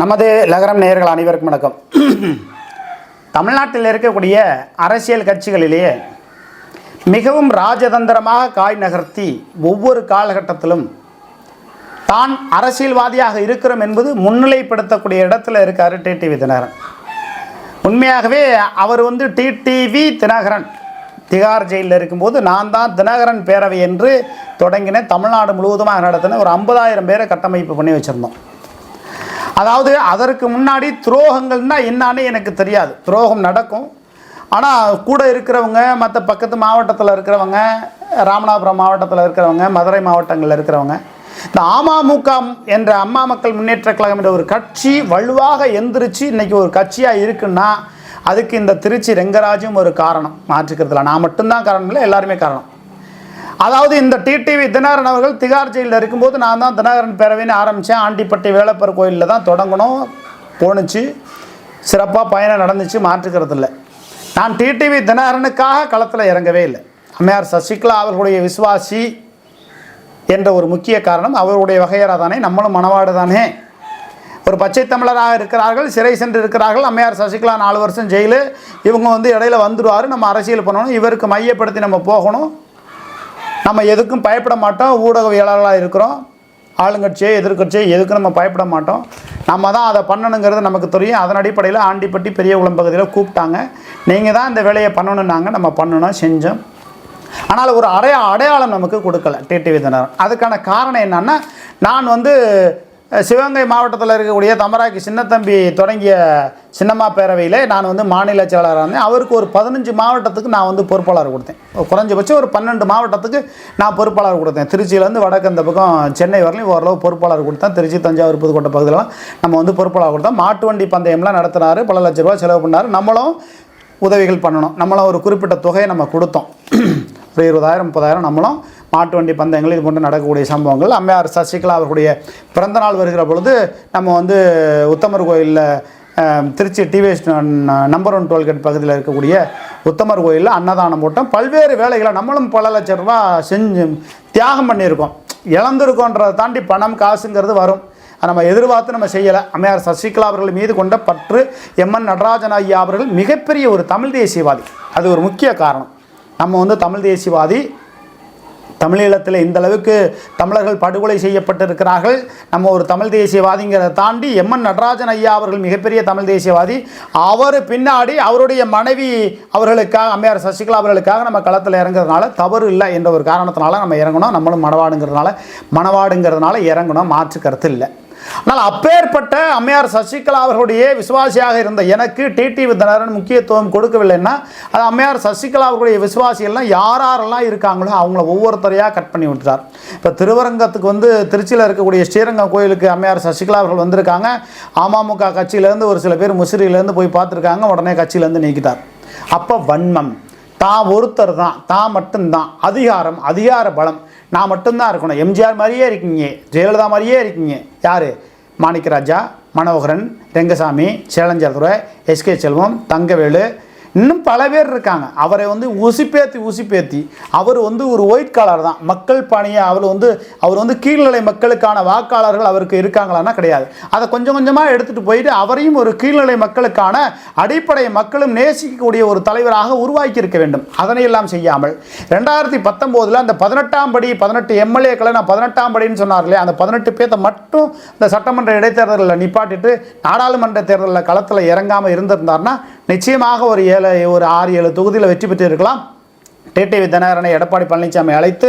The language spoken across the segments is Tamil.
நமது லகரம் நேயர்கள் அனைவருக்கும் வணக்கம். தமிழ்நாட்டில் இருக்கக்கூடிய அரசியல் கட்சிகளிலேயே மிகவும் ராஜதந்திரமாக காய் நகர்த்தி ஒவ்வொரு காலகட்டத்திலும் தான் அரசியல்வாதியாக இருக்கிறோம் என்பது முன்னிலைப்படுத்தக்கூடிய இடத்துல இருக்கார் டிடிவி தினகரன். உண்மையாகவே அவர் வந்து டிடிவி தினகரன். திகார் ஜெயிலில் இருக்கும்போது நான் தான் தினகரன் பேரவை என்று தொடங்கின தமிழ்நாடு முழுவதுமாக நடத்தின ஒரு ஐம்பதாயிரம் பேரை கட்டமைப்பு பண்ணி வச்சுருந்தோம். அதாவது அதற்கு முன்னாடி துரோகங்கள்னா என்னான்னு எனக்கு தெரியாது. துரோகம் நடக்கும். ஆனால் கூட இருக்கிறவங்க மற்ற பக்கத்து மாவட்டத்தில் இருக்கிறவங்க ராமநாதபுரம் மாவட்டத்தில் இருக்கிறவங்க மதுரை மாவட்டங்களில் இருக்கிறவங்க இந்த அமமுக என்ற அம்மா மக்கள் முன்னேற்ற கழகம் என்ற ஒரு கட்சி வலுவாக எந்திரிச்சு இன்னைக்கு ஒரு கட்சியாக இருக்குன்னா அதுக்கு இந்த திருச்சி ரெங்கராஜும் ஒரு காரணம். மாற்றுக்கிறதுல நான் மட்டும்தான் காரணம் இல்லை எல்லாருமே காரணம். அதாவது இந்த டிடிவி தினகரன் அவர்கள் திகார் ஜெயிலில் இருக்கும்போது நான் தான் தினகரன் பேரவைன்னு ஆரம்பித்தேன். ஆண்டிப்பட்டி வேலப்பர் கோயிலில் தான் தொடங்கணும். போணுச்சு. சிறப்பாக பயணம் நடந்துச்சு. மாற்றுக்கிறது இல்லை நான் டிடிவி தினகரனுக்காக களத்தில் இறங்கவே இல்லை. அம்மையார் சசிகலா அவர்களுடைய விசுவாசி என்ற ஒரு முக்கிய காரணம் அவருடைய வகையராக தானே நம்மளும் மனவாடு தானே. ஒரு பச்சை தமிழராக இருக்கிறார்கள் சிறை சென்று இருக்கிறார்கள் அம்மையார் சசிகலா நாலு வருஷம் ஜெயிலு. இவங்க வந்து இடையில வந்துடுவார். நம்ம அரசியல் பண்ணணும். இவருக்கு மையப்படுத்தி நம்ம போகணும். நம்ம எதுக்கும் பயப்பட மாட்டோம். ஊடகவியலாளர்களாக இருக்கிறோம். ஆளுங்கட்சியோ எதிர்க்கட்சியோ எதுக்கும் நம்ம பயப்பட மாட்டோம். நம்ம தான் அதை பண்ணணுங்கிறது நமக்கு தெரியும். அதன் அடிப்படையில் ஆண்டிப்பட்டி பெரிய பகுதியில் கூப்பிட்டாங்க. நீங்கள் தான் இந்த வேலையை பண்ணணுன்னாங்க நம்ம பண்ணணும் செஞ்சோம். ஆனால் ஒரு அடையா அடையாளம் நமக்கு கொடுக்கல. டிடிவி தினகரன். அதுக்கான காரணம் என்னன்னா நான் வந்து சிவகங்கை மாவட்டத்தில் இருக்கக்கூடிய தமராக்கி சின்னத்தம்பி தொடங்கிய சின்னம்மா பேரவையில் நான் வந்து மாநில செயலாளராக இருந்தேன். அவருக்கு ஒரு பதினஞ்சு மாவட்டத்துக்கு நான் வந்து பொறுப்பாளர் கொடுத்தேன். குறைஞ்சபட்சம் ஒரு பன்னெண்டு மாவட்டத்துக்கு நான் பொறுப்பாளர் கொடுத்தேன். திருச்சியிலேருந்து வடக்கு இந்த பக்கம் சென்னை வரலையும் ஓரளவு பொறுப்பாளர் கொடுத்தேன். திருச்சி தஞ்சாவூர் புதுக்கோட்டை பகுதியிலலாம் நம்ம வந்து பொறுப்பாளர் கொடுத்தோம். மாட்டு வண்டி பந்தயம்லாம் நடத்தினார் பல லட்ச ரூபா செலவு பண்ணார். நம்மளும் உதவிகள் பண்ணணும். நம்மளும் ஒரு குறிப்பிட்ட தொகையை நம்ம கொடுத்தோம். ஒரு இருபதாயிரம் முப்பதாயிரம் நம்மளும் மாட்டு வண்டி பந்தயங்கள் இது போன்று நடக்கக்கூடிய சம்பவங்கள். அம்மையார் சசிகலா அவர்களுடைய பிறந்தநாள் வருகிற பொழுது நம்ம வந்து உத்தமர் கோயிலில் Trichy TVS number one toll gate பகுதியில் இருக்கக்கூடிய உத்தமர் கோயிலில் அன்னதானம் போட்டோம். பல்வேறு வேலைகளை நம்மளும் பல லட்ச ரூபா செஞ்சு தியாகம் பண்ணியிருக்கோம். இழந்திருக்கோன்றதை தாண்டி பணம் காசுங்கிறது வரும். நம்ம எதிர்பார்த்து நம்ம செய்யலை. அம்மையார் சசிகலா அவர்கள் மீது கொண்ட பற்று எம்என் நடராஜன் ஐயா அவர்கள் மிகப்பெரிய ஒரு தமிழ் தேசியவாதி. அது ஒரு முக்கிய காரணம். நம்ம வந்து தமிழ் தேசியவாதி தமிழீழத்தில் இந்த அளவுக்கு தமிழர்கள் படுகொலை செய்யப்பட்டிருக்கிறார்கள். நம்ம ஒரு தமிழ் தேசியவாதிங்கிறத தாண்டி எம்என் நடராஜன் ஐயா அவர்கள் மிகப்பெரிய தமிழ் தேசியவாதி. அவர் பின்னாடி அவருடைய மனைவி அவர்களுக்காக அம்மையார் சசிகலா அவர்களுக்காக நம்ம களத்தில் இறங்குறதுனால தவறு இல்லை என்ற ஒரு காரணத்தினால நம்ம இறங்கணும். நம்மளும் மனவாடுங்கிறதுனால மணவாடுங்கிறதுனால இறங்கணும். மாற்று கருத்து இல்லை. ஆனால் அப்பேற்பட்ட அம்மையார் சசிகலா அவர்களுடைய விசுவாசியாக இருந்த எனக்கு டிடி விந்தனரன் முக்கியத்துவம் கொடுக்கவில்லைன்னா அது அம்மையார் சசிகலா அவர்களுடைய விசுவாசிகள்லாம் யார் யாரெல்லாம் இருக்காங்களோ அவங்கள ஒவ்வொருத்தரையாக கட் பண்ணி விட்டுறார் இப்போ திருவரங்கத்துக்கு வந்து திருச்சியில் இருக்கக்கூடிய ஸ்ரீரங்கம் கோயிலுக்கு அம்மையார் சசிகலா அவர்கள் வந்திருக்காங்க. அமமுக கட்சியிலேருந்து ஒரு சில பேர் முசிறியிலேருந்து போய் பார்த்துருக்காங்க. உடனே கட்சியிலேருந்து நீக்கிட்டார். அப்போ வன்மம். தான் ஒருத்தர் தான் தான் மட்டும்தான். அதிகாரம் அதிகார பலம். நான் மட்டும்தான் இருக்கணும். எம்ஜிஆர் மாதிரியே இருக்கீங்க. ஜெயலலிதா மாதிரியே இருக்கீங்க. யார்? மாணிக்கராஜா மனோகரன் ரெங்கசாமி சேலஞ்சர்துரை எஸ்கே செல்வம் தங்கவேலு இன்னும் பல பேர் இருக்காங்க. அவரை வந்து உசிப்பேத்தி உசிப்பேத்தி அவர் வந்து ஒரு ஒயிட் காலர் தான். மக்கள் பணியை அவர் வந்து அவர் வந்து கீழ்நிலை மக்களுக்கான வாக்காளர்கள் அவருக்கு இருக்காங்களான்னா கிடையாது. அதை கொஞ்சம் கொஞ்சமாக எடுத்துகிட்டு போயிட்டு அவரையும் ஒரு கீழ்நிலை மக்களுக்கான அடிப்படை மக்களும் நேசிக்கக்கூடிய ஒரு தலைவராக உருவாக்கி இருக்க வேண்டும். அதனை எல்லாம் செய்யாமல். ரெண்டாயிரத்தி பத்தொம்போதில் அந்த பதினெட்டாம் படி பதினெட்டு எம்எல்ஏக்களை நான் பதினெட்டாம் படின்னு சொன்னார் இல்லையா? அந்த பதினெட்டு பேர்த்த மட்டும் இந்த சட்டமன்ற இடைத்தேர்தலில் நிப்பாட்டிட்டு நாடாளுமன்ற தேர்தலில் களத்தில் இறங்காமல் இருந்திருந்தார்னா நிச்சயமாக ஒரு ஏழு ஒரு ஆறு ஏழு தொகுதியில் வெற்றி பெற்றிருக்கலாம். டிடிவி தினகரனை எடப்பாடி பழனிசாமி அழைத்து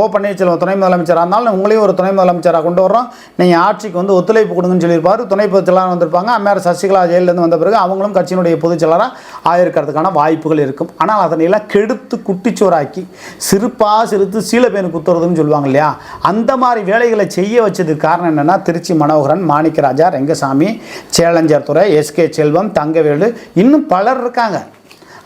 ஓ பன்னீர்செல்வம் துணை முதலமைச்சராக இருந்தாலும் உங்களையும் ஒரு துணை முதலமைச்சராக கொண்டு வர்றோம். நீங்கள் ஆட்சிக்கு வந்து ஒத்துழைப்பு கொடுங்கன்னு சொல்லியிருப்பார். துணை பொதுச்செயலாளர் வந்திருப்பாங்க. அம்மையார் சசிகலா ஜெயிலிருந்து வந்த பிறகு அவங்களும் கட்சியினுடைய பொதுச் செயலாளராக ஆயிருக்கிறதுக்கான வாய்ப்புகள் இருக்கும். ஆனால் அதனையெல்லாம் கெடுத்து குட்டிச்சோறாக்கி சிறுப்பாக சிறுத்து சீலப்பேனு குத்துறதுன்னு சொல்லுவாங்க இல்லையா? அந்த மாதிரி வேலைகளை செய்ய வச்சதுக்கு காரணம் என்னென்னா திருச்சி மனோகரன் மாணிக்கராஜா ரெங்கசாமி சேலஞ்சர் துறை எஸ்கே செல்வம் தங்கவேலு இன்னும் பலர் இருக்காங்க.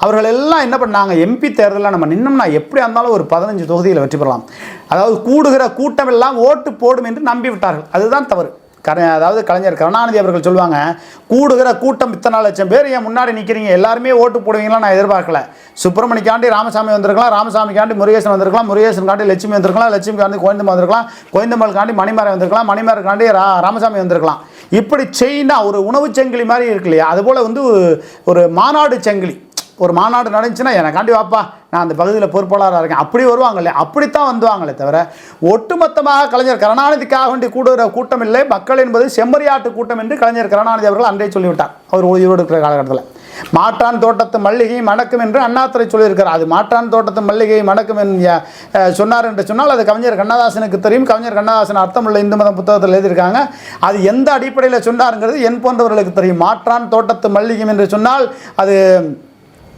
அவர்கள் எல்லாம் என்ன பண்ணாங்க? எம்பி தேர்தலில் நம்ம நின்னோம்னா எப்படி இருந்தாலும் ஒரு பதினஞ்சு தொகுதியில் வெற்றி பெறலாம். அதாவது கூடுகிற கூட்டம் எல்லாம் ஓட்டு போடும் என்று நம்பி விட்டார்கள் அதுதான் தவறு. கர அதாவது கலைஞர் கருணாநிதி அவர்கள் சொல்லுவாங்க கூடுகிற கூட்டம் இத்தனை லட்சம் பேர் என் முன்னாடி நிற்கிறீங்க எல்லாருமே ஓட்டு போடுவீங்களா? நான் எதிர்பார்க்கல. சுப்பிரமணிக்காண்டி ராமசாமி வந்திருக்கலாம் ராமசாமிக்காண்டி முருகேசன் வந்திருக்கலாம் முருகேசன்காண்டி லட்சுமி வந்திருக்கலாம் லட்சுமிக்காண்டி கோயந்தம் வந்திருக்கலாம் கோயந்தம்மாளுக்காண்டி மணிமாரை வந்திருக்கலாம் மணிமாருக்காண்டி ரா ராமசாமி வந்திருக்கலாம். இப்படி செயினாக ஒரு உணவுச் சங்கிலி மாதிரி இருக்கு இல்லையா? அதுபோல் வந்து ஒரு- ஒரு மாநாடு சங்கிலி. ஒரு மாநாடு நடந்துச்சுன்னா எனக்காண்டி வாப்பா நான் அந்த பகுதியில் பொறுப்பாளராக இருக்கேன். அப்படி வருவாங்களே அப்படித்தான் வந்துவாங்களே தவிர ஒட்டுமொத்தமாக கலைஞர் கருணாநிதிக்காக வேண்டி கூடுகிற கூட்டம் இல்லை. மக்கள் என்பது செம்மறியாட்டு கூட்டம் என்று கலைஞர் கருணாநிதி அவர்கள் அன்றே சொல்லிவிட்டார். அவர் உயிரோடு இருக்கிற காலகட்டத்தில். மாற்றான் தோட்டத்து மல்லிகை மணக்கும் என்று அண்ணாத்துறை சொல்லியிருக்கிறார். அது மாற்றான் தோட்டத்து மல்லிகை மணக்கும் என்று சொன்னார் என்று சொன்னால் அது கவிஞர் கண்ணதாசனுக்கு தெரியும். கவிஞர் கண்ணதாசன் அர்த்தமுள்ள இந்து மதம் புத்தகத்தில் எழுதியிருக்காங்க. அது எந்த அடிப்படையில் சொன்னாருங்கிறது என் போன்றவர்களுக்கு தெரியும். மாற்றான் தோட்டத்து மல்லிகை என்று சொன்னால் அது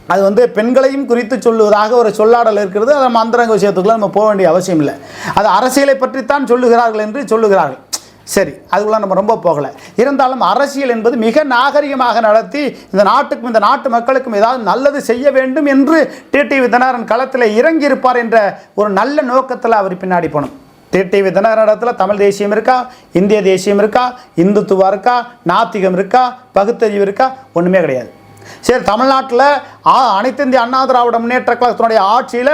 அது வந்து பெண்களையும் குறித்து சொல்லுவதாக ஒரு சொல்லாடல் இருக்கிறது. அதை மந்திரங்க விஷயத்துக்குள்ள நம்ம போக வேண்டிய அவசியம் இல்லை. அது அரசியலை பற்றித்தான் சொல்லுகிறார்கள் என்று சொல்லுகிறார்கள். சரி அதுக்குள்ள நம்ம ரொம்ப போகலை. இருந்தாலும் அரசியல் என்பது மிக நாகரிகமாக நடத்தி இந்த நாட்டுக்கும் இந்த நாட்டு மக்களுக்கும் ஏதாவது நல்லது செய்ய வேண்டும் என்று டிடிவி தினகரன் களத்தில் இறங்கி இருப்பார் என்ற ஒரு நல்ல நோக்கத்தில் அவர் பின்னாடி போகணும் டிடிவி தினகரன் இடத்துல தமிழ் தேசியம் இருக்கா? இந்திய தேசியம் இருக்கா? இந்துத்துவா இருக்கா? நாத்திகம் இருக்கா? பகுத்தறிவு இருக்கா? ஒன்றுமே கிடையாது. சரி தமிழ்நாட்டில் அனைத்து இந்திய அண்ணா திராவிட முன்னேற்ற கழகத்தினுடைய ஆட்சியில்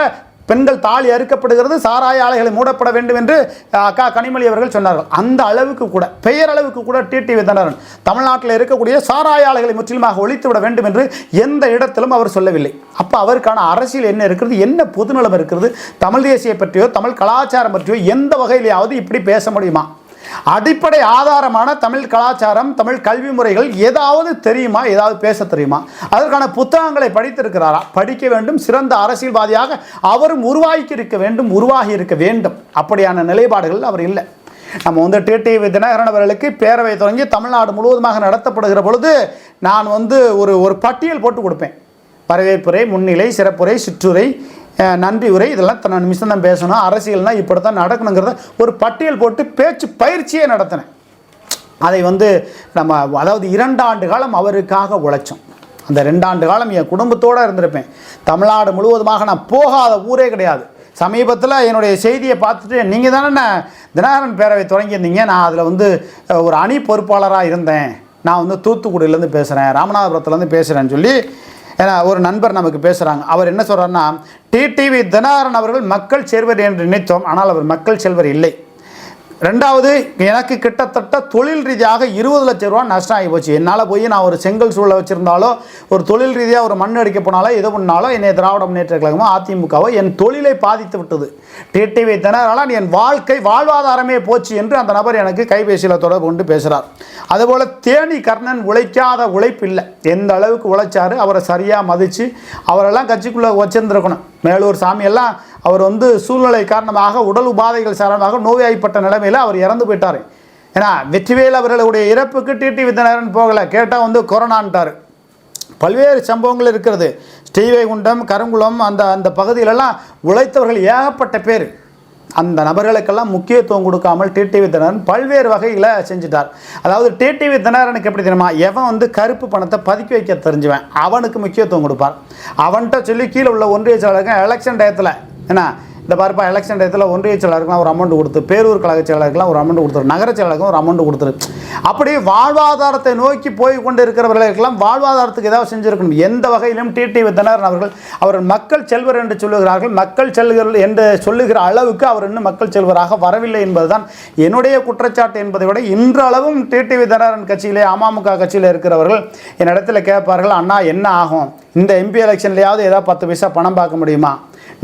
பெண்கள் தாலி அறுக்கப்படுகிறது சாராய ஆலைகளை மூடப்பட வேண்டும் என்று அக்கா கனிமொழி அவர்கள் சொன்னார்கள். அந்த அளவுக்கு கூட பெயர் அளவுக்கு கூட டிடி விதனரன் தமிழ்நாட்டில் இருக்கக்கூடிய சாராய ஆலைகளை முற்றிலுமாக ஒழித்து விட வேண்டும் என்று எந்த இடத்திலும் அவர் சொல்லவில்லை. அப்போ அவருக்கான அரசியல் என்ன இருக்கிறது என்ன பொதுநலம் இருக்கிறது தமிழ் தேசியை பற்றியோ தமிழ் கலாச்சாரம் பற்றியோ எந்த வகையிலேயாவது இப்படி பேச முடியுமா? அடிப்படை ஆதாரமான தமிழ் கலாச்சாரம் தமிழ் கல்வி முறைகள் ஏதாவது தெரியுமா? ஏதாவது பேச தெரியுமா? அதற்கான புத்தகங்களை படித்திருக்கிறாரா? படிக்க வேண்டும். சிறந்த அரசியல்வாதியாக அவரும் உருவாக்கி இருக்க வேண்டும் உருவாகி இருக்க வேண்டும். அப்படியான நிலைப்பாடுகள் அவர் இல்லை. நம்ம வந்து டிடிவி தினகரன் அவர்களுக்கு பேரவை தொடங்கி தமிழ்நாடு முழுவதுமாக நடத்தப்படுகிற பொழுது நான் வந்து ஒரு ஒரு பட்டியல் போட்டு கொடுப்பேன். வரவேற்புரை முன்னிலை சிறப்புரை சிற்றுரை நன்றி உரை. இதெல்லாம் தன நிமிஷம் தான் பேசணும். அரசியல்னால் இப்படி தான் நடக்கணுங்கிறத ஒரு பட்டியல் போட்டு பேச்சு பயிற்சியே நடத்தினேன். அதை வந்து நம்ம அதாவது இரண்டு ஆண்டு காலம் அவருக்காக உழைச்சோம். அந்த ரெண்டாண்டு காலம் என் குடும்பத்தோடு இருந்திருப்பேன். தமிழ்நாடு முழுவதுமாக நான் போகாத ஊரே கிடையாது. சமீபத்தில் என்னுடைய செய்தியை பார்த்துட்டு நீங்கள் தானே தினகரன் பேரவை தொடங்கியிருந்தீங்க. நான் அதில் வந்து ஒரு அணி பொறுப்பாளராக இருந்தேன். நான் வந்து தூத்துக்குடியிலேருந்து பேசுகிறேன் ராமநாதபுரத்துலேருந்து பேசுகிறேன்னு சொல்லி ஏன்னா ஒரு நண்பர் நமக்கு பேசுகிறாங்க அவர் என்ன சொல்கிறாருன்னா டிடிவி தினகரன் அவர்கள் மக்கள் செல்வர் என்று நினைத்தோம் ஆனால் அவர் மக்கள் செல்வர் இல்லை. ரெண்டாவது எனக்கு கிட்டத்தட்ட தொழில் ரீதியாக இருபது லட்ச ரூபா நஷ்டம் ஆகி போச்சு. என்னால் போய் நான் ஒரு செங்கல் சூழலை வச்சுருந்தாலோ ஒரு தொழில் ரீதியாக ஒரு மண் அடிக்க போனாலோ எது பண்ணாலோ என்னை திராவிட முன்னேற்ற கழகமோ அதிமுகவோ என் தொழிலை பாதித்து விட்டது. டிடிவி தினரால் என் வாழ்க்கை வாழ்வாதாரமே போச்சு என்று அந்த நபர் எனக்கு கைபேசியில் தொடர்பு கொண்டு பேசுகிறார் அதுபோல் தேனி கர்ணன் உழைக்காத உழைப்பு இல்லை. எந்த அளவுக்கு உழைச்சாரு அவரை சரியாக மதித்து அவரெல்லாம் கட்சிக்குள்ளே வச்சிருந்துருக்கணும். மேலூர் சாமியெல்லாம் அவர் வந்து சூழ்நிலை காரணமாக உடல் உபாதைகள் காரணமாக நோய்வாய்ப்பட்ட நிலைமையில் அவர் இறந்து போயிட்டார். ஏன்னா வெற்றிவேல் அவர்களுடைய இறப்புக்கு டிடி வித்தனரன் போகலை. கேட்டால் வந்து கொரோனான்ட்டார். பல்வேறு சம்பவங்கள் இருக்கிறது. ஸ்ரீவைகுண்டம் கருங்குளம் அந்த அந்த பகுதியிலெல்லாம் உழைத்தவர்கள் ஏகப்பட்ட பேர். அந்த நபர்களுக்கெல்லாம் முக்கியத்துவம் கொடுக்காமல் டிடிவி தினகரன் பல்வேறு வகையில் செஞ்சுட்டார். அதாவது டிடிவி தினகரனுக்கு எப்படி தெரியுமா? எவன் வந்து கருப்பு பணத்தை பதுக்கி வைக்க தெரிஞ்சுவேன். அவனுக்கு முக்கியத்துவம் கொடுப்பார். அவன்கிட்ட சொல்லி கீழே உள்ள ஒன்றிய செயலாளர்கள் எலெக்ஷன் டயத்தில் என்ன இந்த பாருப்பா எலெக்ஷன் டயத்தில் ஒன்றிய செயலாளருக்குலாம் ஒரு அமௌண்ட் கொடுத்து பேரூர் கழக செயலாளருக்குலாம் ஒரு அமௌண்ட் கொடுத்துரு நகர செயலாளருக்கும் ஒரு அமௌண்ட் கொடுத்துரு. அப்படி வாழ்வாதாரத்தை நோக்கி போய் கொண்டு இருக்கிறவர்களுக்கெல்லாம் வாழ்வாதாரத்துக்கு ஏதாவது செஞ்சுருக்கணும். எந்த வகையிலும் டிடிவி தினகரன் அவர்கள் அவர்கள் மக்கள் செல்வர் என்று சொல்லுகிறார்கள். மக்கள் செல்வர் என்று சொல்லுகிற அளவுக்கு அவர் இன்னும் மக்கள் செல்வராக வரவில்லை என்பதுதான் என்னுடைய குற்றச்சாட்டு என்பதை விட இன்றளவும் டிடிவி தினகரன் கட்சியிலே அமமுக கட்சியில் இருக்கிறவர்கள் என்னிடத்தில் கேட்பார்கள் அண்ணா என்ன ஆகும்? இந்த எம்பி எலெக்ஷன்லையாவது ஏதாவது பத்து பைசா பணம் பார்க்க முடியுமா?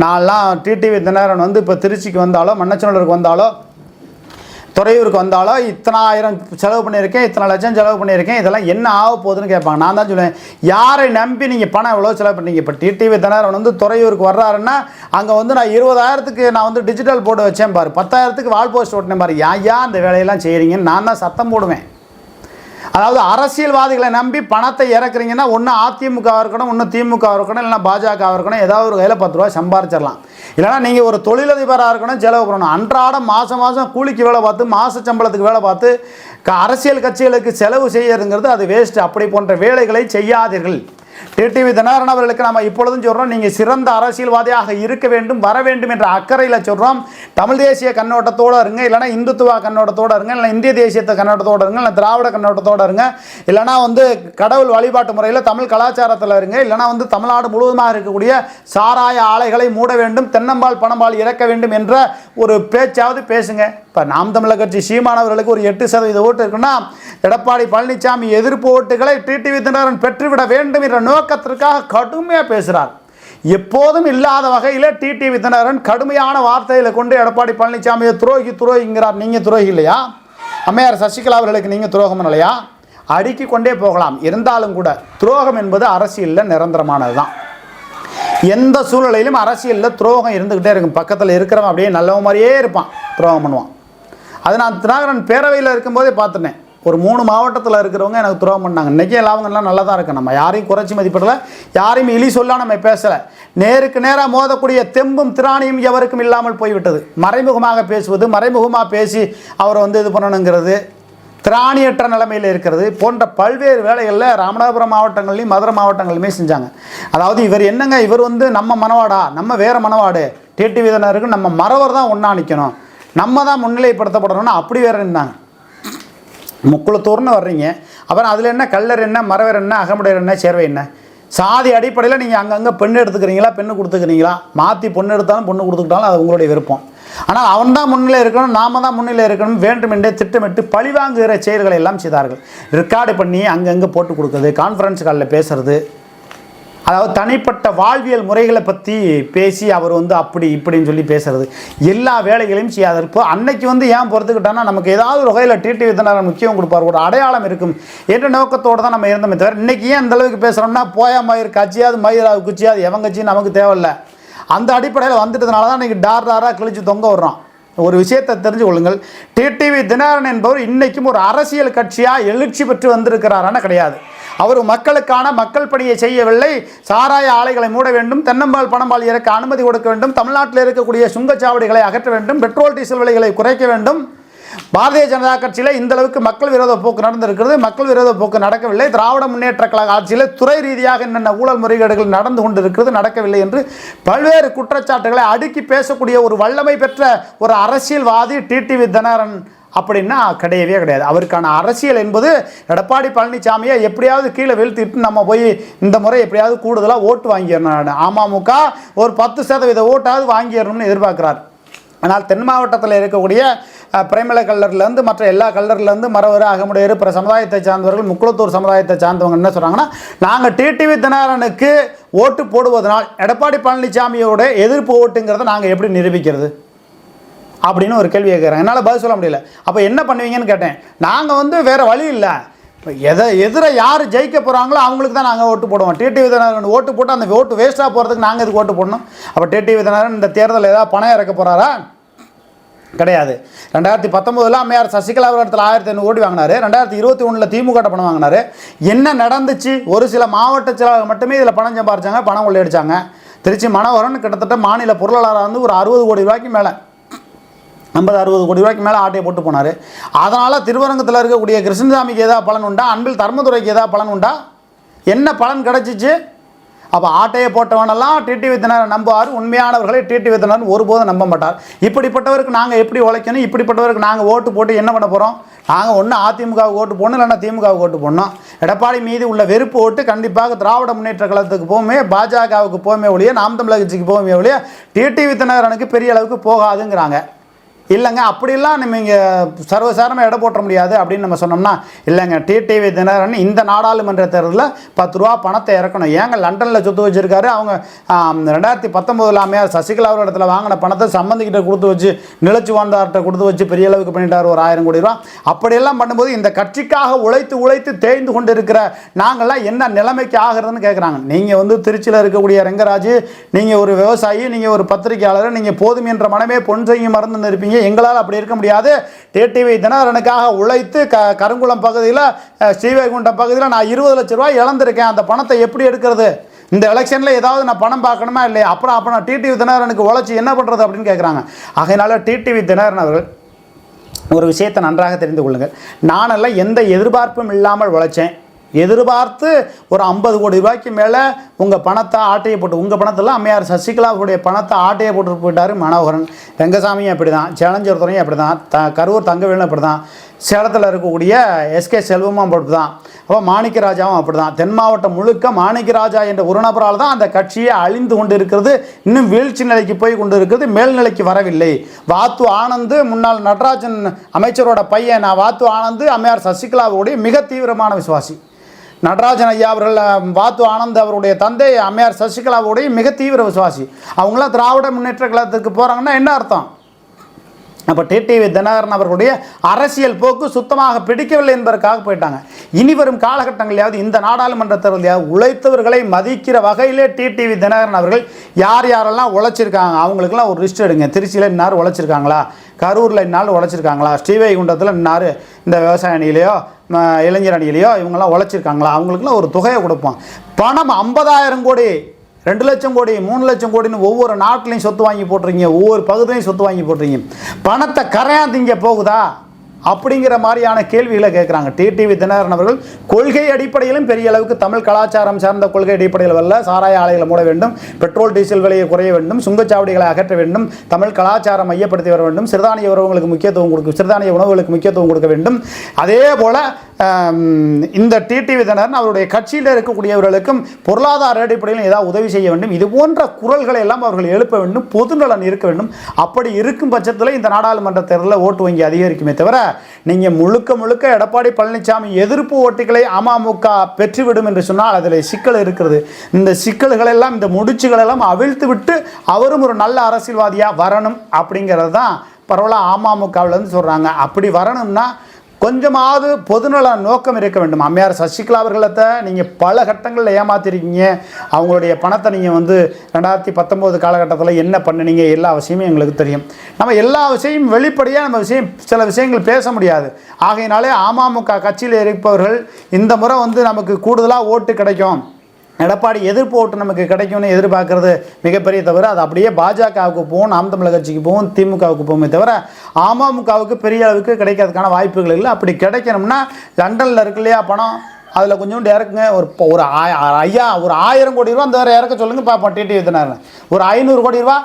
நான்லாம் டிடிவி தினகரன் வந்து இப்போ திருச்சிக்கு வந்தாலோ மன்னச்சநல்லூருக்கு வந்தாலோ துறையூருக்கு வந்தாலோ இத்தனை ஆயிரம் செலவு பண்ணியிருக்கேன் இத்தனை லட்சம் செலவு பண்ணியிருக்கேன் இதெல்லாம் என்ன ஆக போகுதுன்னு கேட்பாங்க. நான் தான் சொல்லுவேன் யாரை நம்பி நீங்கள் பணம் எவ்வளோ செலவு பண்ணீங்க? இப்போ டிடிவி தினகரன் வந்து துறையூருக்கு வர்றாருன்னா அங்கே வந்து நான் இருபதாயிரத்துக்கு நான் வந்து டிஜிட்டல் போர்டு வச்சேன் பாரு பத்தாயிரத்துக்கு வால் போஸ்ட் ஓட்டினேன் பாரு. ஏன் ஏன் அந்த வேலையெல்லாம் செய்கிறீங்கன்னு நான் தான் சத்தம் போடுவேன். அதாவது அரசியல்வாதிகளை நம்பி பணத்தை இறக்குறீங்கன்னா ஒன்று அதிமுக இருக்கணும் ஒன்று திமுக இருக்கணும் இல்லைன்னா பாஜக இருக்கணும் ஏதாவது ஒரு கையில் பத்து ரூபா சம்பாரிச்சிடலாம். இல்லைனா நீங்கள் ஒரு தொழிலதிபராக இருக்கணும் செலவு பண்ணணும். அன்றாடம் மாதம் மாதம் கூலிக்கு வேலை பார்த்து மாத சம்பளத்துக்கு வேலை பார்த்து க- அரசியல் கட்சிகளுக்கு செலவு செய்யறதுங்கிறது அது வேஸ்ட்டு அப்படி போன்ற வேலைகளை செய்யாதீர்கள். டிடிவி தினகரன் அவர்களுக்கு நம்ம இப்பொழுதும் சொல்கிறோம் நீங்கள் சிறந்த அரசியல்வாதியாக இருக்க வேண்டும் வர வேண்டும் என்ற அக்கறையில் சொல்கிறோம் தமிழ் தேசிய கண்ணோட்டத்தோடு இருங்க இல்லைனா இந்துத்துவா கண்ணோட்டத்தோடு இருங்க இல்லை இந்திய தேசியத்தை கண்ணோட்டத்தோடு இருங்க இல்லை திராவிட கண்ணோட்டத்தோடு இருங்க. இல்லைனா வந்து கடவுள் வழிபாட்டு முறையில் தமிழ் கலாச்சாரத்தில் இருங்க இல்லைனா வந்து தமிழ்நாடு முழுவதுமாக இருக்கக்கூடிய சாராய ஆலைகளை மூட வேண்டும் தென்னம்பால் பணம்பால் இறக்க வேண்டும் என்ற ஒரு பேச்சாவது பேசுங்க. இப்போ நாம் தமிழர் கட்சி சீமானவர்களுக்கு ஒரு எட்டு சதவீத ஓட்டு இருக்குன்னா எடப்பாடி பழனிசாமி எதிர்ப்பு ஓட்டுகளை டிடிவி தினகரன் பெற்றுவிட வேண்டும் என்ற நோக்கத்திற்காக கடுமையாக பேசுகிறார் எப்போதும் இல்லாத வகையில் டிடிவி தினகரன் கடுமையான வார்த்தைகளை கொண்டு எடப்பாடி பழனிசாமியை துரோகி துரோகிங்கிறார். நீங்கள் துரோகி இல்லையா? அம்மையார் சசிகலா அவர்களுக்கு நீங்கள் துரோகம் இல்லையா? அடுக்கி கொண்டே போகலாம். இருந்தாலும் கூட துரோகம் என்பது அரசியலில் நிரந்தரமானது தான் எந்த சூழ்நிலையிலும் அரசியலில் துரோகம் இருந்துக்கிட்டே இருக்கும். பக்கத்தில் இருக்கிறவன் அப்படியே நல்லவன் மாதிரியே இருப்பான். துரோகம் பண்ணுவான். அது நான் தினகரன் பேரவையில் இருக்கும்போதே பார்த்துனேன் ஒரு மூணு மாவட்டத்தில் இருக்கிறவங்க எனக்கு துரோகம் பண்ணாங்க. இன்றைக்கி எல்லாவங்கெல்லாம் நல்லா தான் இருக்கு. நம்ம யாரையும் குறைச்சி மதிப்பிடலை. யாரையும் இழி சொல்ல நம்ம பேசலை. நேருக்கு நேராக மோதக்கூடிய தெம்பும் திராணியும் எவருக்கும் இல்லாமல் போய்விட்டது. மறைமுகமாக பேசுவது மறைமுகமாக பேசி அவரை வந்து இது பண்ணணுங்கிறது திராணியற்ற நிலைமையில் இருக்கிறது. போன்ற பல்வேறு வேலைகளில் ராமநாதபுரம் மாவட்டங்கள்லையும் மதுரை மாவட்டங்கள்லையுமே செஞ்சாங்க. அதாவது இவர் என்னங்க? இவர் வந்து நம்ம மனவாடா நம்ம வேறு மனவாடு டிடி விதனருக்கு நம்ம மறவர் தான் ஒன்றா நிற்கணும் நம்ம தான் முன்னிலைப்படுத்தப்படணும்னு அப்படி வேற இருந்தாங்க முக்குளத்தூர்னு வர்றீங்க. அப்புறம் அதில் என்ன கல்லர் என்ன மரவர் என்ன அகமுடையர் என்ன சேர்வை என்ன? சாதி அடிப்படையில் நீங்கள் அங்கங்கே பெண் எடுத்துக்கிறீங்களா பெண்ணு கொடுத்துக்கிறீங்களா? மாற்றி பொண்ணு எடுத்தாலும் பொண்ணு கொடுத்துக்கிட்டாலும் அது உங்களுடைய விருப்பம். ஆனால் அவன் தான் முன்னிலை இருக்கணும் நாம தான் முன்னிலை இருக்கணும் வேண்டுமென்றே திட்டமிட்டு பழிவாங்குகிற செயல்களை எல்லாம் செய்தார்கள். ரெக்கார்டு பண்ணி அங்கங்கே போட்டு கொடுக்குறது கான்ஃபரன்ஸ் காலில் பேசுறது அதாவது தனிப்பட்ட வாழ்வியல் முறைகளை பற்றி பேசி அவர் வந்து அப்படி இப்படின்னு சொல்லி பேசுறது. எல்லா வேலைகளையும் செய்யாத. இருப்போம் அன்னைக்கு வந்து ஏன் பொறுத்துக்கிட்டோன்னா நமக்கு ஏதாவது ஒரு வகையில் டிடி வித்தனர் முக்கியம் கொடுப்பார். ஒரு அடையாளம் இருக்கும். என்ற நோக்கத்தோடு தான் நம்ம இருந்தோமே தவிர இன்றைக்கி ஏன் அந்த அளவுக்கு பேசுகிறோம்னா போயா மயிர் கட்சியாவது மயிராவது குச்சியாவது எவன் கட்சியும் நமக்கு தேவையில்லை. அந்த அடிப்படையில் வந்துட்டதுனால தான் இன்றைக்கி டார் டாராக கிழிச்சு தொங்க விடுறான் ஒரு விஷயத்தை தெரிஞ்சு கொள்ளுங்கள். டிடிவி தினகரன் என்பவர் இன்றைக்கும் ஒரு அரசியல் கட்சியாக எழுச்சி பெற்று வந்திருக்கிறாரான கிடையாது. அவர் மக்களுக்கான மக்கள் பணியை செய்யவில்லை. சாராய ஆலைகளை மூட வேண்டும். தென்னம்பால் பணம்பால் இறக்க அனுமதி கொடுக்க வேண்டும். தமிழ்நாட்டில் இருக்கக்கூடிய சுங்கச்சாவடிகளை அகற்ற வேண்டும். பெட்ரோல் டீசல் விலைகளை குறைக்க வேண்டும். பாரதிய ஜனதா கட்சியில் இந்த அளவுக்கு மக்கள் விரோத போக்கு நடந்திருக்கிறது. மக்கள் விரோத போக்கு நடக்கவில்லை. திராவிட முன்னேற்ற கழக ஆட்சியில் துறை ரீதியாக என்னென்ன ஊழல் முறைகேடுகள் நடந்து கொண்டிருக்கிறது நடக்கவில்லை என்று பல்வேறு குற்றச்சாட்டுகளை அடுக்கி பேசக்கூடிய ஒரு வல்லமை பெற்ற ஒரு அரசியல்வாதி டிடிவி தினகரன் அப்படின்னா கிடையவே கிடையாது. அவருக்கான அரசியல் என்பது எடப்பாடி பழனிசாமியை எப்படியாவது கீழே வீழ்த்திட்டு நம்ம போய் இந்த முறை எப்படியாவது கூடுதலாக ஓட்டு வாங்கிடணும் அமமுக ஒரு பத்து சதவீத ஓட்டாவது வாங்கிடணும்னு எதிர்பார்க்குறார். ஆனால் தென் மாவட்டத்தில் இருக்கக்கூடிய அஹ், பிரேமல கல்லர்லேருந்து மற்ற எல்லா கல்லர்லேருந்து மரவர் அகமுடையர் பிற சமுதாயத்தை சார்ந்தவர்கள் முக்குளத்தூர் சமுதாயத்தை சார்ந்தவங்க என்ன சொல்கிறாங்கன்னா நாங்கள் டிடிவி தினகரனுக்கு ஓட்டு போடுவதனால் எடப்பாடி பழனிசாமியோட எதிர்ப்பு ஓட்டுங்கிறத நாங்கள் எப்படி நிரூபிக்கிறது? அப்படின்னு ஒரு கேள்வி கேட்குறேன் என்னால் பதில் சொல்ல முடியல. அப்போ என்ன பண்ணுவீங்கன்னு கேட்டேன். நாங்கள் வந்து வேறு வழி இல்லை. இப்போ எதை எதிரை யார் ஜெயிக்க போகிறாங்களோ அவங்களுக்கு தான் நாங்கள் ஓட்டு போடுவோம். டிடி விதநாதன் ஓட்டு போட்டு அந்த ஓட்டு வேஸ்ட்டாக போகிறதுக்கு நாங்கள் இதுக்கு ஓட்டு போடணும்? அப்போ டிடி விதநாதன் இந்த தேர்தலில் ஏதாவது பணம் இறக்க போகிறாரா கிடையாது. ரெண்டாயிரத்தி பத்தொம்போதில் அம்மையார் சசிகலா இடத்துல ஆயிரத்தி ஐநூறு ஓடி வாங்கினாரு. ரெண்டாயிரத்தி இருபத்தி ஒன்றில் திமுக பணம் வாங்கினாரு. என்ன நடந்துச்சு? ஒரு சில மாவட்ட செயலாளர் மட்டுமே இதில் பணம் சம்பாரிச்சாங்க பணம் கொள்ளையடிச்சாங்க திருச்சி மனோகரன் கிட்டத்தட்ட மாநில பொருளாதாரம் வந்து ஒரு அறுபது கோடி ரூபாய்க்கு மேலே. ஐம்பது அறுபது கோடி ரூபாய்க்கு மேலே ஆட்டையை போட்டு போனார். அதனால் திருவரங்கத்தில் இருக்கக்கூடிய கிருஷ்ணசாமிக்கு ஏதாவது பலன் உண்டா? அன்பில் தர்மதுரைக்கு ஏதாவது பலன் உண்டா? என்ன பலன் கிடச்சிச்சு? அப்போ ஆட்டையை போட்டவனெல்லாம் டிடி வித்தனர் நம்புவார். உண்மையானவர்களை டிடி வித்தனர் ஒருபோதும் நம்ப மாட்டார். இப்படிப்பட்டவருக்கு நாங்கள் எப்படி உழைக்கணும்? இப்படிப்பட்டவருக்கு நாங்கள் ஓட்டு போட்டு என்ன பண்ண போகிறோம் நாங்கள் ஒன்று அதிமுகவுக்கு ஓட்டு போடணும் இல்லைன்னா திமுகவுக்கு ஓட்டு போடணும். எடப்பாடி மீது உள்ள வெறுப்பு ஓட்டு கண்டிப்பாக திராவிட முன்னேற்ற கழகத்துக்கு போகுமே பாஜகவுக்கு போகுமே ஒழிய நாம் தமிழக கட்சிக்கு போகுமே ஒழிய டிடி வித்தனகரனுக்கு பெரிய அளவுக்கு போகாதுங்கிறாங்க. இல்லைங்க அப்படிலாம் நம்ம இங்கே சர்வசாரமாக எடை போட்ட முடியாது அப்படின்னு நம்ம சொன்னோம்னா இல்லைங்க டிடிவி தினகரன் இந்த நாடாளுமன்ற தேர்தலில் பத்து ரூபா பணத்தை இறக்கணும். ஏங்க லண்டனில் சொத்து வச்சுருக்காரு அவங்க ரெண்டாயிரத்தி பத்தொம்போதில் அம்மையார் சசிகலா ஒரு இடத்துல வாங்கின பணத்தை சம்மந்திக்கிட்ட கொடுத்து வச்சு நிலச்சி வாழ்ந்தார்கிட்ட கொடுத்து வச்சு பெரிய அளவுக்கு பண்ணிட்டார் ஒரு ஆயிரம் கோடி ரூபா. அப்படியெல்லாம் பண்ணும்போது இந்த கட்சிக்காக உழைத்து உழைத்து தேய்ந்து கொண்டு இருக்கிற நாங்கள்லாம் என்ன நிலைமைக்கு ஆகிறதுன்னு கேட்குறாங்க நீங்கள் வந்து திருச்சியில் இருக்கக்கூடிய ரெங்கராஜ் நீங்கள் ஒரு விவசாயி நீங்கள் ஒரு பத்திரிகையாளர் நீங்கள் போதும் என்ற மனமே பொன் செய்யும் மறந்து இருப்பீங்க. எங்களால் அப்படி இருக்க முடியாது. டிடிவி தினகரனுக்காக உழைத்து க கருங்குளம் பகுதியில் ஸ்ரீவைகுண்டம் பகுதியில் நான் இருபது லட்ச ரூபாய் இழந்திருக்கேன். அந்த பணத்தை எப்படி எடுக்கிறது? இந்த எலெக்ஷனில் ஏதாவது நான் பணம் பார்க்கணுமா இல்லையா? அப்புறம் அப்போ நான் டிடிவி தினகரனுக்கு உழைச்சி என்ன பண்ணுறது அப்படின்னு கேட்குறாங்க ஆகையினால டிடிவி தினகரன் அவர்கள் ஒரு விஷயத்தை நன்றாக தெரிந்து கொள்ளுங்கள். நானெல்லாம் எந்த எதிர்பார்ப்பும் இல்லாமல் உழைச்சேன். எதிர்பார்த்து ஒரு ஐம்பது கோடி ரூபாய்க்கு மேலே உங்கள் பணத்தை ஆட்டையை போட்டு உங்கள் பணத்தில் அம்மையார் சசிகலாவுடைய பணத்தை ஆட்டையை போட்டு போயிட்டார் மனோகரன். ரெங்கசாமியும் அப்படி தான் சேலஞ்சர் துறையும் அப்படி தான் த கரூர் தங்கவேலும் அப்படி தான் சேலத்தில் இருக்கக்கூடிய எஸ்கே செல்வமும் அப்படி தான் அப்போ மாணிக்கராஜாவும் அப்படி தான் தென் மாவட்டம் முழுக்க மாணிக்கராஜா என்ற ஒரு நபரால் தான் அந்த கட்சியை அழிந்து கொண்டு இருக்கிறது இன்னும் வீழ்ச்சி நிலைக்கு போய் கொண்டு இருக்கிறது மேல்நிலைக்கு வரவில்லை. வாத்து ஆனந்து முன்னாள் நடராஜன் அமைச்சரோட பையன் நான் வாத்து ஆனந்து அம்மையார் சசிகலாவுடைய மிக தீவிரமான விசுவாசி. நடராஜன் ஐயா அவர்கள் வாத்து ஆனந்த் அவருடைய தந்தை அம்மையார் சசிகலாவுடைய மிக தீவிர விசுவாசி. அவங்களாம் திராவிட முன்னேற்ற கழகத்துக்கு போகிறாங்கன்னா என்ன அர்த்தம்? அப்போ டிடிவி தினகரன் அவர்களுடைய அரசியல் போக்கு சுத்தமாக பிடிக்கவில்லை என்பதற்காக போயிட்டாங்க. இனி வரும் காலகட்டங்களிலாவது இந்த நாடாளுமன்ற தேர்தலையாவது உழைத்தவர்களை மதிக்கிற வகையிலே டிடிவி தினகரன் அவர்கள் யார் யாரெல்லாம் உழைச்சிருக்காங்க? அவங்களுக்கெல்லாம் ஒரு லிஸ்ட் எடுங்க. திருச்சியில் இன்னார் உழைச்சிருக்காங்களா? கரூரில் இந்நாள் உழைச்சிருக்காங்களா? ஸ்ரீவைகுண்டத்தில் இன்னார் இந்த விவசாய அணியிலையோ இளைஞர் அணியிலையோ இவங்கெல்லாம் உழைச்சிருக்காங்களா? அவங்களுக்குலாம் ஒரு தொகையை கொடுப்போம். பணம் ஐம்பதாயிரம் கோடி. ரெண்டு லட்சம் கோடி மூணு லட்சம் கோடின்னு ஒவ்வொரு நாட்டிலையும் சொத்து வாங்கி போட்டுறீங்க ஒவ்வொரு பகுதியிலையும் சொத்து வாங்கி போட்டுறீங்க பணத்தை கரையா திங்க போகுதா? அப்படிங்கிற மாதிரியான கேள்விகளை கேட்குறாங்க. டிடிவி தினகரன் அவர்கள் கொள்கை அடிப்படையிலும் பெரிய அளவுக்கு தமிழ் கலாச்சாரம் சார்ந்த கொள்கை அடிப்படையில் வரல சாராய ஆலைகளை மூட வேண்டும் பெட்ரோல் டீசல் விலையை குறைய வேண்டும் சுங்கச்சாவடிகளை அகற்ற வேண்டும் தமிழ் கலாச்சாரம் மையப்படுத்தி வர வேண்டும் சிறுதானிய உறவுகளுக்கு முக்கியத்துவம் கொடுக்க சிறுதானிய உணவுகளுக்கு முக்கியத்துவம் கொடுக்க வேண்டும். அதே போல் இந்த டிடிவி தினகரன் அவருடைய கட்சியில் இருக்கக்கூடியவர்களுக்கும் பொருளாதார அடிப்படையில் ஏதாவது உதவி செய்ய வேண்டும். இது போன்ற குரல்களை எல்லாம் அவர்கள் எழுப்ப வேண்டும் பொதுநலன் இருக்க வேண்டும். அப்படி இருக்கும் பட்சத்தில் இந்த நாடாளுமன்ற தேர்தலில் ஓட்டு வங்கி அதிகரிக்குமே தவிர நீங்கள் முழுக்க முழுக்க எடப்பாடி பழனிசாமி எதிர்ப்பு ஓட்டுகளை அமமுக பெற்றுவிடும் என்று சொன்னால் அதில் சிக்கல் இருக்கிறது. இந்த சிக்கல்களெல்லாம் இந்த முடிச்சுகளெல்லாம் அவிழ்த்து விட்டு அவரும் ஒரு நல்ல அரசியல்வாதியாக வரணும் அப்படிங்கிறது தான் பரவலாக அமமுகவிலேருந்து சொல்கிறாங்க அப்படி வரணும்னா கொஞ்சமாவது பொதுநல நோக்கம் இருக்க வேண்டும். அம்மையார் சசிகலா அவர்களத்தை நீங்கள் பல கட்டங்களில் ஏமாத்திருக்கீங்க. அவங்களுடைய பணத்தை நீங்கள் வந்து ரெண்டாயிரத்தி பத்தொம்போது காலகட்டத்தில் என்ன பண்ணுனீங்க எல்லா விஷயமும் எங்களுக்கு தெரியும். நம்ம எல்லா விஷயமும் வெளிப்படையாக நம்ம விஷயம் சில விஷயங்கள் பேச முடியாது. ஆகையினாலே அமமுக கட்சியில் இருப்பவர்கள் இந்த முறை வந்து நமக்கு கூடுதலாக ஓட்டு கிடைக்கும். எடப்பாடி எதிர்ப்பு ஓட்டு நமக்கு கிடைக்கும்னு எதிர்பார்க்கறது மிகப்பெரிய தவிர அது அப்படியே பாஜகவுக்கு போகும் நாம் தமிழர் கட்சிக்கு போகும் திமுகவுக்கு போகுமே தவிர அமமுகவுக்கு பெரிய அளவுக்கு கிடைக்கிறதுக்கான வாய்ப்புகள் இல்லை. அப்படி கிடைக்கணும்னா லண்டனில் இருக்கு இல்லையா பணம்? அதில் கொஞ்சோண்டு இறக்குங்க. ஒரு ஒரு ஐயா ஒரு ஆயிரம் கோடி ரூபா அந்த வேறு இறக்க சொல்லுங்க. பார்ப்போம் டிடி வித்தனார் ஒரு ஐநூறு கோடி ரூபா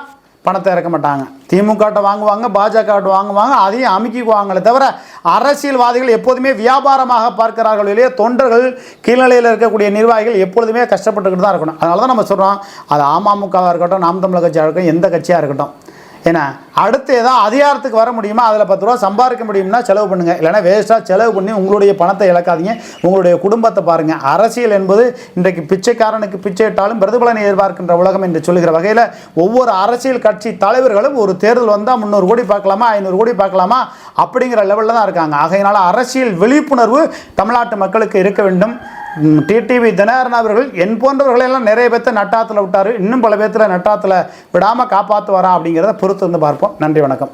பணத்தை இறக்க மாட்டாங்க. திமுகட்ட வாங்குவாங்க பாஜகட்ட வாங்குவாங்க அதையும் அமுக்கிக்குவாங்களே தவிர அரசியல்வாதிகள் எப்போதுமே வியாபாரமாக பார்க்கிறார்கள் இல்லையா? தொண்டர்கள் கீழ்நிலையில் இருக்கக்கூடிய நிர்வாகிகள் எப்பொழுதுமே கஷ்டப்பட்டுக்கிட்டு தான் இருக்கணும். அதனால தான் நம்ம சொல்கிறோம் அது அமமுகவாக இருக்கட்டும் நாம் தமிழர் கட்சியாக இருக்கட்டும் எந்த கட்சியாக இருக்கட்டும். ஏன்னா அடுத்து ஏதாவது அதிகாரத்துக்கு வர முடியுமா? அதில் பத்து ரூபா சம்பாதிக்க முடியும்னா செலவு பண்ணுங்கள் இல்லைன்னா வேஸ்ட்டாக செலவு பண்ணி உங்களுடைய பணத்தை இழக்காதீங்க. உங்களுடைய குடும்பத்தை பாருங்கள் அரசியல் என்பது இன்றைக்கு பிச்சைக்காரனுக்கு பிச்சை இட்டாலும் பிரதிபலனை எதிர்பார்க்கின்ற உலகம் என்று சொல்லுகிற வகையில் ஒவ்வொரு அரசியல் கட்சி தலைவர்களும் ஒரு தேர்தல் வந்தால் முந்நூறு கோடி பார்க்கலாமா? ஐநூறு கோடி பார்க்கலாமா? அப்படிங்கிற லெவலில் தான் இருக்காங்க. ஆகையினால அரசியல் விழிப்புணர்வு தமிழ்நாட்டு மக்களுக்கு இருக்க வேண்டும். டிடிவி தினகரன் அவர்கள் என் போன்றவர்களெல்லாம் நிறைய பேர்த்த நட்டாத்தில் விட்டார். இன்னும் பல பேர்த்தில் நட்டாத்தில் விடாமல் காப்பாற்றுவாரா அப்படிங்கிறத பொறுத்து வந்து பார்ப்போம். நன்றி வணக்கம்.